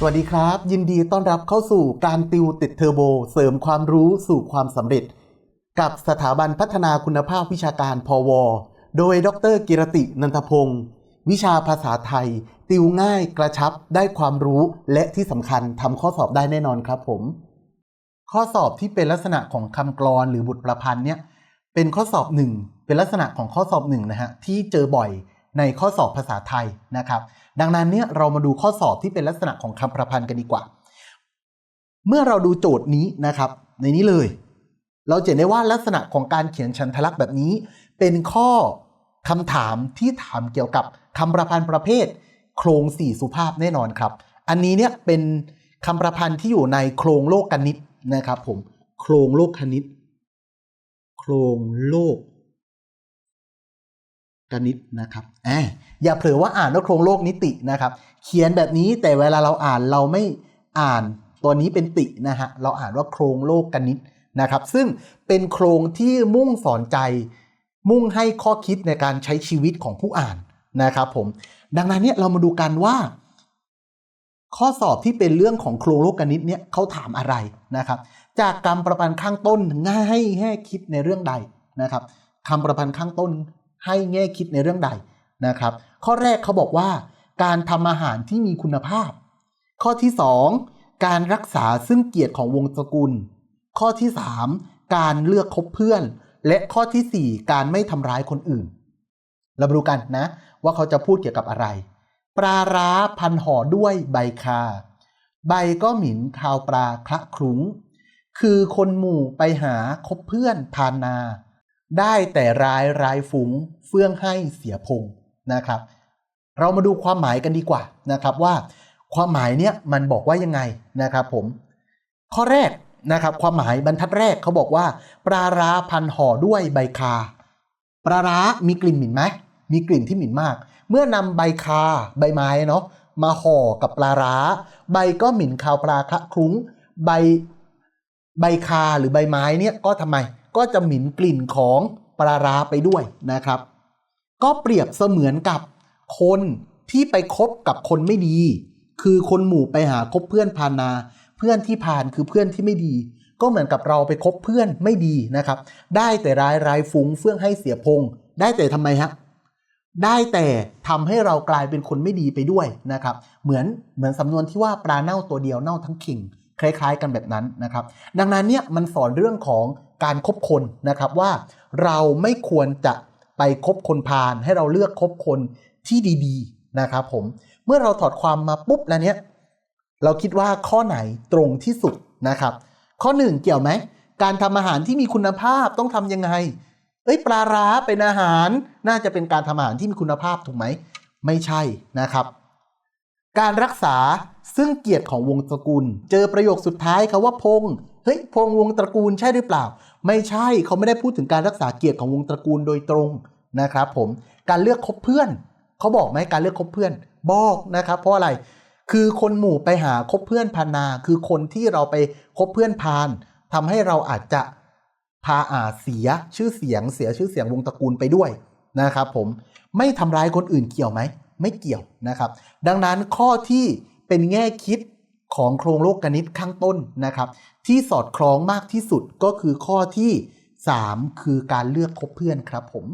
สวัสดีครับ ยินดีต้อนรับเข้าสู่การติวติดเทอร์โบ เสริมความรู้สู่ความสำเร็จ กับสถาบันพัฒนาคุณภาพวิชาการพวโดยดรกิรตินันทพงศ์วิชาภาษาไทย ติวง่ายกระชับได้ความรู้และที่สำคัญทำข้อสอบได้แน่นอนครับผม ข้อสอบที่เป็นลักษณะของคำกรอนหรือบทประพันธ์เนี่ยเป็นข้อสอบหนึ่งเป็นลักษณะของข้อสอบหนึ่งนะฮะที่เจอบ่อย ในข้อสอบภาษาไทยนะครับ ดังนั้นเนี่ยเรามาดูข้อสอบที่เป็นลักษณะของคำประพันธ์กันดีกว่า เมื่อเราดูโจทย์นี้นะครับ ในนี้เลย เราจะเห็นได้ว่าลักษณะของการเขียนชันทลักษณ์แบบนี้ เป็นข้อคำถามที่ถามเกี่ยวกับคำประพันธ์ประเภท โครงสี่สุภาพแน่นอนครับ อันนี้เนี่ยเป็นคำประพันธ์ที่อยู่ในโครงโลกกนิตนะครับ ผม โครงโลกคณิต โครงโลก กนิตนะครับออย่าเผลอว่าอ่านว่าโครงโลกนิตินะครับ เขียนแบบนี้แต่เวลาเราอ่านเราไม่อ่านตัวนี้เป็นตินะฮะเราอ่านว่าโครงโลกกนิตนะครับ ซึ่งเป็นโครงที่มุ่งสอนใจ มุ่งให้ข้อคิดในการใช้ชีวิตของผู้อ่านนะครับผมดังนั้นเนี่ยเรามาดูกันว่า ข้อสอบที่เป็นเรื่องของโครงโลกกนิตเนี่ยเขาถามอะไรนะครับ จากคำประพันธ์ข้างต้นง่ายให้คิดในเรื่องใดนะครับคำประพันธ์ข้างต้น ให้แง่คิดในเรื่องใดนะครับ ข้อแรกเขาบอกว่า การทำอาหารที่มีคุณภาพ ข้อที่ 2 การรักษาซึ่งเกียรติของวงตระกูล ข้อที่ 3 การเลือกคบเพื่อน และข้อทีสี่4 การไม่ทำร้ายคนอื่นเราดูกันนะ ว่าเขาจะพูดเกี่ยวกับอะไร ปลาร้าพันห่อด้วยใบคา ใบก็หมิ่นคาวปลาคละคลุ้ง คือคนหมู่ไปหาคบเพื่อนพานนา ได้แต่ร้ายร้ายฝูงเฟื่องให้เสียพงนะครับ เรามาดูความหมายกันดีกว่านะครับว่า ความหมายเนี้ยมันบอกว่ายังไงนะครับผม ข้อแรกนะครับ ความหมายบรรทัดแรกเขาบอกว่า ปลาร้าพันห่อด้วยใบคาปลาร้ามีกลิ่นหม็นไหมมีกลิ่นที่หม็นมาก เมื่อนำใบคาใบไม้เนาะมาห่อกับปลาร้า ใบก็หม็นคาวปลาคละคลุ้ง ใบใบคาหรือใบไม้เนี่ยก็ทำไมก็จะหม็นกลิ่นของปลาร้าไปด้วยนะครับ ก็เปรียบเสมือนกับคนที่ไปคบกับคนไม่ดี คือคนหมู่ไปหาคบเพื่อนพานา เพื่อนที่พานคือเพื่อนที่ไม่ดี ก็เหมือนกับเราไปคบเพื่อนไม่ดีนะครับ ได้แต่ร้ายร้ายฟุ้งเฟื่องให้เสียพง ได้แต่ทำไมฮะได้แต่ทำให้เรากลายเป็นคนไม่ดีไปด้วยนะครับ เหมือนเหมือนสำนวนที่ว่าปลาเน่าตัวเดียวเน่าทั้งขิงคล้ายๆ กันแบบนั้นนะครับ ดังนั้นเนี่ยมันสอนเรื่องของ การคบคนนะครับว่าเราไม่ควรจะไปคบคนพาลให้เราเลือกคบคนที่ดีๆนะครับผมเมื่อเราถอดความมาปุ๊บแล้วเนี้ยเราคิดว่าข้อไหนตรงที่สุดนะครับ ข้อหนึ่งเกี่ยวไหมการทำอาหารที่มีคุณภาพต้องทำยังไง เอ้ยปลาร้าเป็นอาหารน่าจะเป็นการทำอาหารที่มีคุณภาพถูกไหมไม่ใช่นะครับ การรักษาซึ่งเกียรติของวงตระกูลเจอประโยคสุดท้ายเขาว่าพง ฮ้ยพงวงตระกูลใช่หรือเปล่า ไม่ใช่เขาไม่ได้พูดถึงการรักษาเกียรติของวงตระกูลโดยตรงนะครับผมการเลือกคบเพื่อนเขาบอกไหมการเลือกคบเพื่อน บอกนะครับเพราะอะไรคือคนหมู่ไปหาคบเพื่อนพานา คือคนที่เราไปคบเพื่อนพานทำให้เราอาจจะพาอาเสียชื่อเสียงเสียชื่อเสียงวงตระกูลไปด้วยนะครับผมไม่ทำร้ายคนอื่นเกี่ยวไหมไม่เกี่ยวนะครับ ดังนั้นข้อที่เป็นแง่คิด ของโครงโลกกนิตข้างต้นนะครับ ที่สอดคล้องมากที่สุดก็คือข้อที่ 3 คือการเลือกคบเพื่อนครับผม